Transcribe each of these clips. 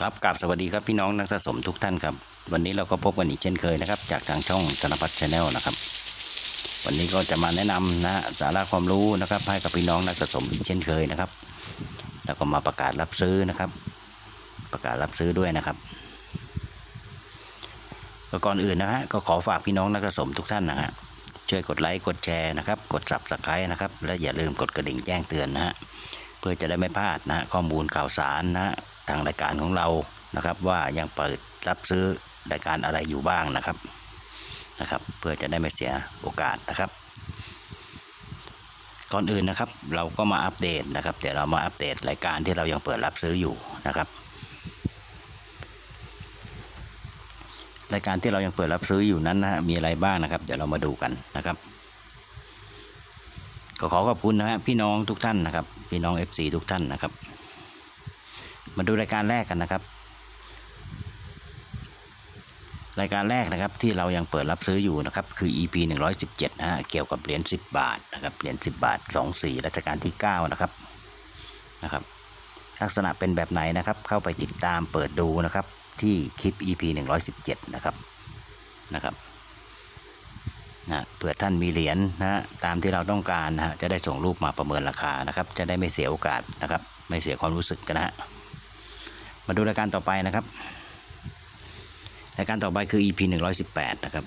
ครับกราบสวัสดีครับพี่น้องนักสะสมทุกท่านครับ วันนี้เราก็พบกันอีกเช่นเคยนะครับ จากทางช่องธนพัฒน์ชาแนลนะครับ วันนี้ก็จะมาแนะนำนะสาระความรู้นะครับให้กับพี่น้องนักสะสมอีกเช่นเคยนะครับ แล้วก็มาประกาศรับซื้อนะครับ ประกาศรับซื้อด้วยนะครับก็ก่อนอื่นนะฮะก็ขอฝากพี่น้องนักสะสมทุกท่านนะฮะช่วยกดไลค์กดแชร์นะครับ กด subscribe นะครับ และอย่าลืมกดกระดิ่งแจ้งเตือนนะฮะเพื่อจะได้ไม่พลาดนะฮะข้อมูลข่าวสารนะฮะ ทางรายการของเรานะครับ ว่ายังเปิดรับซื้อรายการอะไรอยู่บ้างนะครับนะครับ เพื่อจะได้ไม่เสียโอกาสนะครับ ก่อนอื่นนะครับ เราก็มาอัปเดตนะครับ เดี๋ยวเรามาอัปเดตรายการที่เรายังเปิดรับซื้ออยู่นะครับรายการที่เรายังเปิดรับซื้ออยู่นั้นนะฮะมีอะไรบ้างนะครับ เดี๋ยวเรามาดูกันนะครับก็ขอขอบคุณนะฮะพี่น้องทุกท่านนะครับ พี่น้อง FC ทุกท่านนะครับ มาดูรายการแรกกันนะครับ รายการแรกนะครับที่เรายังเปิดรับซื้ออยู่นะครับคือ EP 117นะฮะเกี่ยวกับเหรียญ10 บาทนะครับเหรียญ10 บาท2สีรัชกาลที่ 9 นะครับนะครับ ลักษณะเป็นแบบไหนนะครับเข้าไปติดตามเปิดดูนะครับที่คลิป EP 117 นะครับนะครับนะเผื่อท่านมีเหรียญนะฮะตามที่เราต้องการนะฮะจะได้ส่งรูปมาประเมินราคานะครับ จะได้ไม่เสียโอกาสนะครับ ไม่เสียความรู้สึกกันนะฮะ มาดูรายการต่อไปนะครับ รายการต่อไปคือ EP 118 นะครับ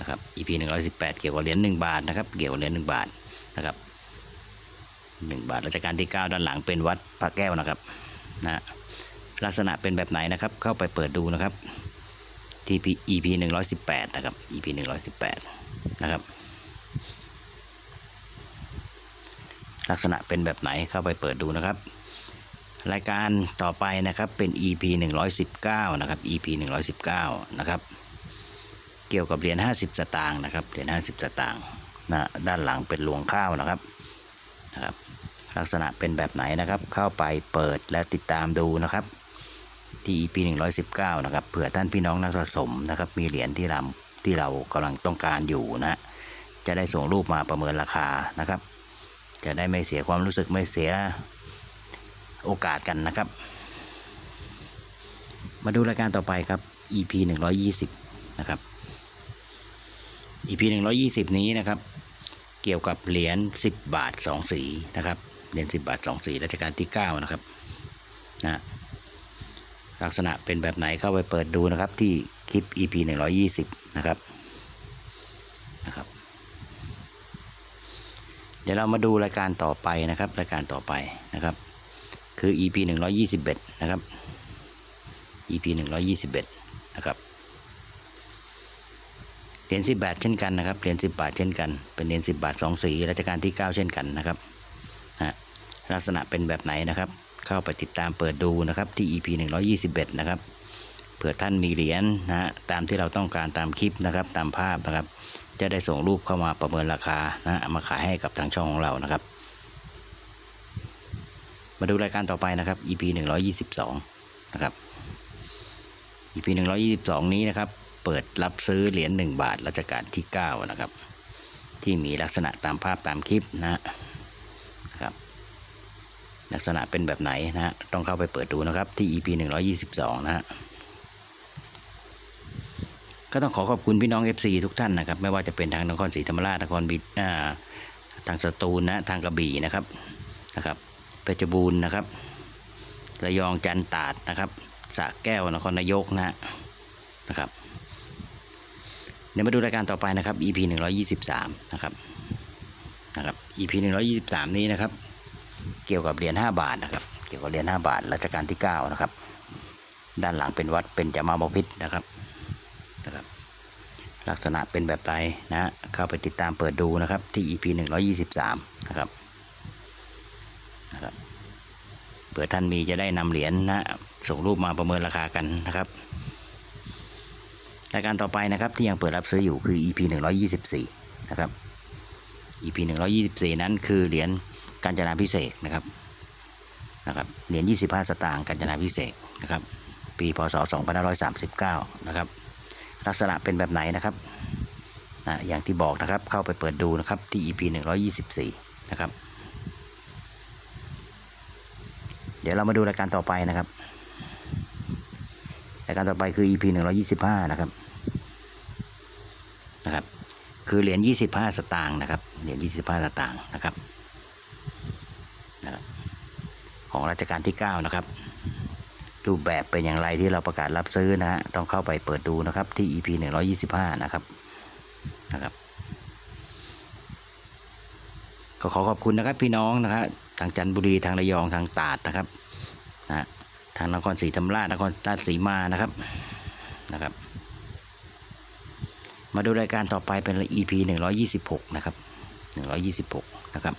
นะครับ EP 118 เกี่ยวกับเหรียญ1บาทนะครับ เกี่ยวกับเหรียญ1บาทนะครับ1บาทรัชกาลที่ 9 ด้านหลังเป็นวัดพระแก้วนะครับนะฮะลักษณะเป็นแบบไหนนะครับ เข้าไปเปิดดูนะครับที่ EP 118 นะครับ EP 118 นะครับ ลักษณะเป็นแบบไหนเข้าไปเปิดดูนะครับ รายการต่อไปนะครับเป็น EP 119 นะครับ EP 119 นะครับ เกี่ยวกับเหรียญ50 สตางค์นะครับเหรียญ50 สตางค์นะด้านหลังเป็นรวงข้าวนะครับนะครับ ลักษณะเป็นแบบไหนนะครับ เข้าไปเปิดและติดตามดูนะครับ ที่ EP 119 นะครับเผื่อท่านพี่น้องนักสะสมนะครับ มีเหรียญที่เราที่เรากำลังต้องการอยู่นะ จะได้ส่งรูปมาประเมินราคานะครับ จะได้ไม่เสียความรู้สึกไม่เสีย โอกาสกันนะครับ มาดูรายการต่อไปครับ EP 120 นะครับ EP 120 นี้นะครับ เกี่ยวกับเหรียญ10 บาท 2 สีนะครับ เหรียญ10 บาท 2 สีรัชกาลที่ 9 นะครับนะลักษณะเป็นแบบไหนเข้าไปเปิดดูนะครับ ที่คลิป EP 120 นะครับนะครับ เดี๋ยวเรามาดูรายการต่อไปนะครับ รายการต่อไปนะครับ คือ EP 121 นะครับ EP 121 นะครับ เหรียญ10 บาทเช่นกันนะครับ เหรียญ10 บาทเช่นกัน เป็นเหรียญ10 บาท2สีรัชกาลที่ 9 เช่นกันนะครับนะลักษณะเป็นแบบไหนนะครับ เข้าไปติดตามเปิดดูนะครับที่ EP 121 นะครับ เผื่อท่านมีเหรียญนะฮะตามที่เราต้องการตามคลิปนะครับ ตามภาพนะครับ จะได้ส่งรูปเข้ามาประเมินราคานะฮะเอามาขายให้กับทางช่องของเรานะครับ มาดูรายการต่อไปนะครับ EP 122 นะครับ EP 122 นี้นะครับ เปิดรับซื้อเหรียญ1บาทรัชกาลที่ 9 นะครับ ที่มีลักษณะตามภาพตามคลิปนะครับ ลักษณะเป็นแบบไหนนะฮะต้องเข้าไปเปิดดูนะครับที่ EP 122 นะฮะก็ต้องขอขอบคุณพี่น้อง FC ทุกท่านนะครับ ไม่ว่าจะเป็นทางนครศรีธรรมราชนครบิดทางสตูลนะทางกระบี่นะครับนะครับ เพชรบูรณ์นะครับ ระยองจันตาดนะครับสระแก้วนครนายกนะฮะนะครับเดี๋ยวมาดูรายการต่อไปนะครับ EP 123นะครับนะครับ EP 123 นี้นะครับ เกี่ยวกับเหรียญ5บาทนะครับ เกี่ยวกับเหรียญ5บาทรัชกาลที่9นะครับ ด้านหลังเป็นวัดเป็นจามาบพิษนะครับนะครับ ลักษณะเป็นแบบไรนะเข้าไปติดตามเปิดดูนะครับที่ EP 123 นะครับนะครับ เผื่อท่านมีจะได้นำเหรียญนะส่งรูปมาประเมินราคากันนะครับรายการต่อไปนะครับที่ยังเปิดรับซื้ออยู่คือ EP 124 นะครับ EP 124 นั้นคือเหรียญกาญจนาพิเศษนะครับนะครับเหรียญ25 สตางค์กาญจนาพิเศษนะครับ ปีพศ 2539 นะครับ ลักษณะเป็นแบบไหนนะครับนะอย่างที่บอกนะครับเข้าไปเปิดดูนะครับที่ EP 124 นะครับ เดี๋ยวเรามาดูรายการต่อไปนะครับรายการต่อไปคือ EP 125 นะครับนะครับ คือเหรียญ25 สตางค์นะครับเหรียญ25 สตางค์นะครับนะครับ ของรัชกาลที่ 9 นะครับ รูปแบบเป็นอย่างไรที่เราประกาศรับซื้อนะฮะต้องเข้าไปเปิดดูนะครับที่ EP 125 นะครับนะครับก็ขอขอบคุณนะครับพี่น้องนะครับ ทางจันทบุรีทางระยองทางตราดนะครับนะทางนครศรีธรรมราชนครราชสีมานะครับนะครับ มาดูรายการต่อไปเป็น EP 126 นะครับ 126 นะครับ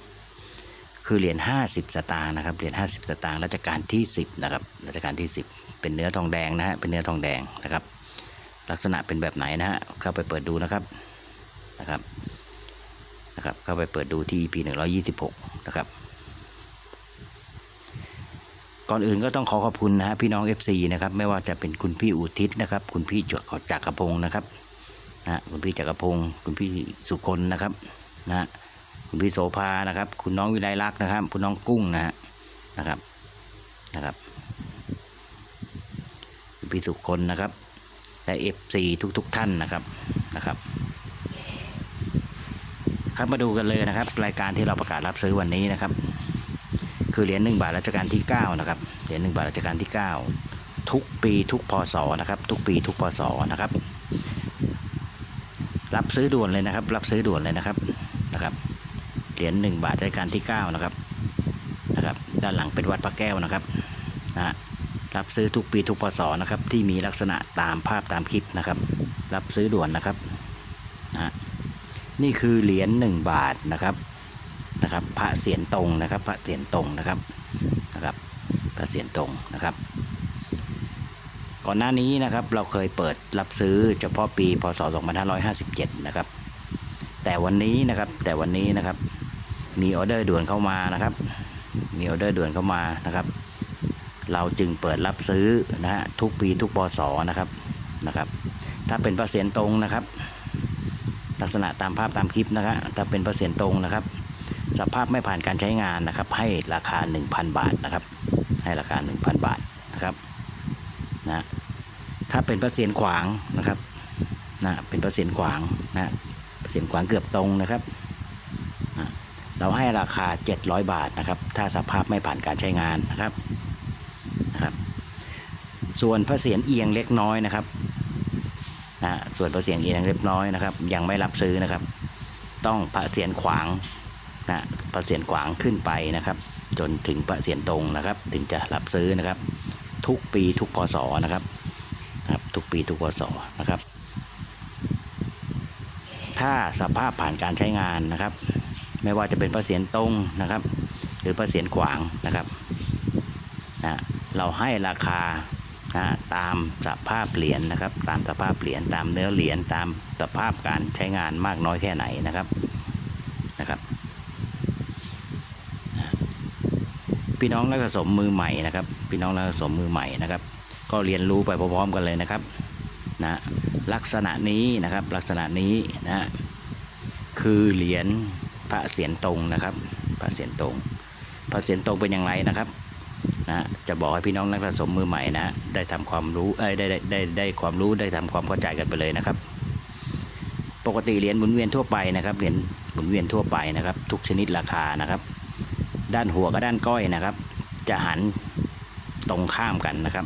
คือเหรียญ50 สตางค์นะครับเหรียญ50 สตางค์รัชกาลที่ 10 นะครับรัชกาลที่ 10 เป็นเนื้อทองแดงนะฮะเป็นเนื้อทองแดงนะครับ ลักษณะเป็นแบบไหนนะฮะเข้าไปเปิดดูนะครับนะครับนะครับ เข้าไปเปิดดูที่ EP 126 นะครับ ก่อนอื่นก็ต้องขอขอบคุณนะฮะพี่น้อง FC นะครับไม่ว่าจะเป็นคุณพี่อุทิศนะครับ คุณพี่จวดขอจักรพงศ์นะครับนะคุณพี่จักรพงศ์คุณพี่สุคนนะครับนะคุณพี่โสภานะครับ คุณน้องวิไลลักษณ์นะครับ คุณน้องกุ้งนะฮะนะครับนะครับ คุณพี่สุคนนะครับและ FC ทุกๆทท่านนะครับนะครับครับมาดูกันเลยนะครับ รายการที่เราประกาศรับซื้อวันนี้นะครับ คือเหรียญหนึ่งบาทรัชกาลที่ 9 นะครับ เหรียญหนึ่งบาทรัชกาลที่ 9 ทุกปีทุกพศนะครับ ทุกปีทุกพศนะครับ รับซื้อด่วนเลยนะครับ รับซื้อด่วนเลยนะครับนะครับ เหรียญหนึ่งบาทรัชกาลที่ 9 นะครับนะครับ ด้านหลังเป็นวัดพระแก้วนะครับนะรับซื้อทุกปีทุกพศนะครับที่มีลักษณะตามภาพตามคลิปนะครับ รับซื้อด่วนนะครับนะนี่คือเหรียญหนึ่งบาทนะครับ นะครับ พระเสียรตรงนะครับ พระเสียรตรงนะครับนะครับ พระเสียรตรงนะครับ ก่อนหน้านี้นะครับเราเคยเปิดรับซื้อเฉพาะปีพศ 2557 นะครับ แต่วันนี้นะครับแต่วันนี้นะครับ มีออเดอร์ด่วนเข้ามานะครับ มีออเดอร์ด่วนเข้ามานะครับ เราจึงเปิดรับซื้อนะฮะทุกปีทุกปศนะครับนะครับ ถ้าเป็นพระเสียรตรงนะครับลักษณะตามภาพตามคลิปนะครับถ้าเป็นพระเสียรตรงนะครับ สภาพไม่ผ่านการใช้งานนะครับ ให้ราคา 1,000 บาทนะครับ ให้ราคา 1,000 บาทนะครับนะถ้าเป็นปร์เซ็นต์ขวางนะครับนะเป็นปร์เซ็นต์ขวางนะปร์เซ็นต์ขวางเกือบตรงนะครับนะเราให้ราคา 700 บาทนะครับ ถ้าสภาพไม่ผ่านการใช้งานนะครับนะครับ ส่วนพระเศียรเอียงเล็กน้อยนะครับนะส่วนพระเศียรเอียงเล็กน้อยนะครับ ยังไม่รับซื้อนะครับ ต้องพระเศียรขวาง นะประเสียนขวางขึ้นไปนะครับ จนถึงประเสียนตรงนะครับ ถึงจะรับซื้อนะครับ ทุกปีทุกพศนะครับครับ ทุกปีทุกพศนะครับ ถ้าสภาพผ่านการใช้งานนะครับ ไม่ว่าจะเป็นประเสียนตรงนะครับ หรือประเสียนขวางนะครับนะเราให้ราคานะตามสภาพเหรียญนะครับ ตามสภาพเหรียญตามเนื้อเหรียญตามสภาพการใช้งานมากน้อยแค่ไหนนะครับนะครับ พี่น้องนักสะสมมือใหม่นะครับ พี่น้องนักสะสมมือใหม่นะครับ ก็เรียนรู้ไปพร้อมๆกันเลยนะครับนะลักษณะนี้นะครับลักษณะนี้นะคือเหรียญพระเศียรตรงนะครับ พระเศียรตรง พระเศียรตรงเป็นอย่างไรนะครับนะจะบอกให้พี่น้องนักสะสมมือใหม่นะได้ทำความรู้เอ้ยได้ได้ได้ได้ความรู้ได้ทำความเข้าใจกันไปเลยนะครับ ปกติเหรียญหมุนเวียนทั่วไปนะครับเหรียญหมุนเวียนทั่วไปนะครับ ทุกชนิดราคานะครับ ด้านหัวกับด้านก้อยนะครับ จะหันตรงข้ามกันนะครับ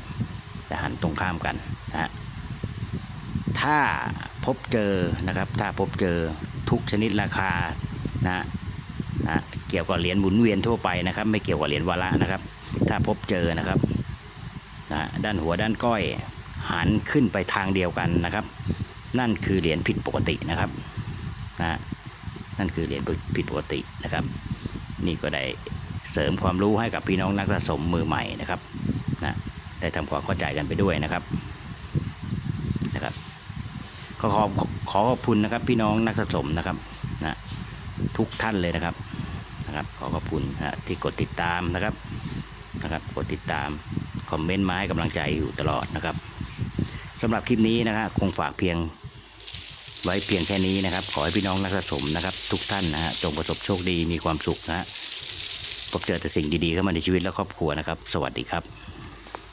จะหันตรงข้ามกันนะฮะถ้าพบเจอนะครับ ถ้าพบเจอทุกชนิดราคานะนะเกี่ยวกับเหรียญหมุนเวียนทั่วไปนะครับ ไม่เกี่ยวกับเหรียญวาระนะครับ ถ้าพบเจอนะครับนะด้านหัวด้านก้อยหันขึ้นไปทางเดียวกันนะครับ นั่นคือเหรียญผิดปกตินะครับนะนั่นคือเหรียญผิดปกตินะครับ นี่ก็ได้ เสริมความรู้ให้กับพี่น้องนักสะสมมือใหม่นะครับนะได้ทำความเข้าใจกันไปด้วยนะครับนะครับก็ขอขอขอบคุณนะครับ พี่น้องนักสะสมนะครับนะทุกท่านเลยนะครับนะครับ ขอขอบคุณนะที่กดติดตามนะครับนะครับ กดติดตามคอมเมนต์มาให้กำลังใจอยู่ตลอดนะครับสำหรับคลิปนี้นะครับคงฝากเพียงไว้เพียงแค่นี้นะครับ ขอให้พี่น้องนักสะสมนะครับ ทุกท่านนะฮะจงประสบโชคดีมีความสุขนะฮะ พบเจอแต่สิ่งดีๆเข้ามาในชีวิตและครอบครัวนะครับ สวัสดีครับ